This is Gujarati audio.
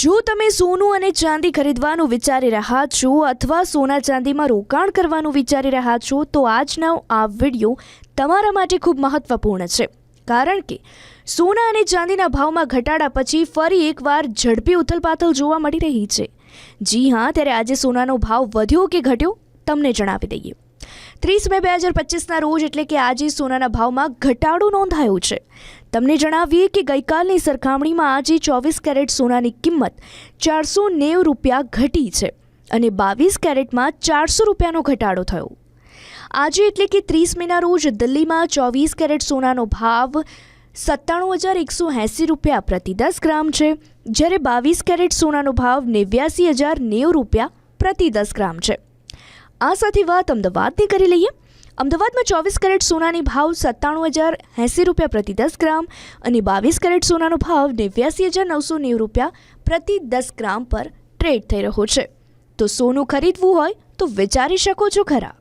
જો તમે સોનું અને ચાંદી ખરીદવાનું વિચારી રહ્યા છો અથવા સોના ચાંદીમાં રોકાણ કરવાનું વિચારી રહ્યા છો, તો આજનો આ વીડિયો તમારા માટે ખૂબ મહત્વપૂર્ણ છે. કારણ કે સોના અને ચાંદીના ભાવમાં ઘટાડા પછી ફરી એકવાર ઝડપી ઉથલપાથલ જોવા મળી રહી છે. જી હા, ત્યારે આજે સોનાનો ભાવ વધ્યો કે ઘટ્યો? તમને જણાવી દઈએ. ત્રીસ મે બે હજાર પચીસના રોજ એટલે કે આજે સોનાના ભાવમાં ઘટાડો નોંધાયો છે. તમને જણાવીએ કે ગઈકાલની સરખામણીમાં આજે ચોવીસ કેરેટ સોનાની કિંમત ચારસો નેવું રૂપિયા ઘટી છે અને બાવીસ કેરેટમાં ચારસો રૂપિયાનો ઘટાડો થયો. આજે એટલે કે ત્રીસ મેના રોજ દિલ્હીમાં ચોવીસ કેરેટ સોનાનો ભાવ સત્તાણું હજાર એકસો એંસી રૂપિયા પ્રતિ દસ ગ્રામ છે, જ્યારે બાવીસ કેરેટ સોનાનો ભાવ નેવ્યાસી હજાર નેવું રૂપિયા પ્રતિ દસ ગ્રામ છે. આ સાથે વાત અમદાવાદની કરી લઈએ. અમદાવાદમાં ચોવીસ કેરેટ સોનાની ભાવ સત્તાણું હજાર એંસી રૂપિયા પ્રતિ દસ ગ્રામ અને બાવીસ કેરેટ સોનાનો ભાવ નેવ્યાસી હજાર નવસો નેવું રૂપિયા પ્રતિ દસ ગ્રામ પર ટ્રેડ થઈ રહ્યો છે. તો સોનું ખરીદવું હોય તો વિચારી શકો છો ખરા.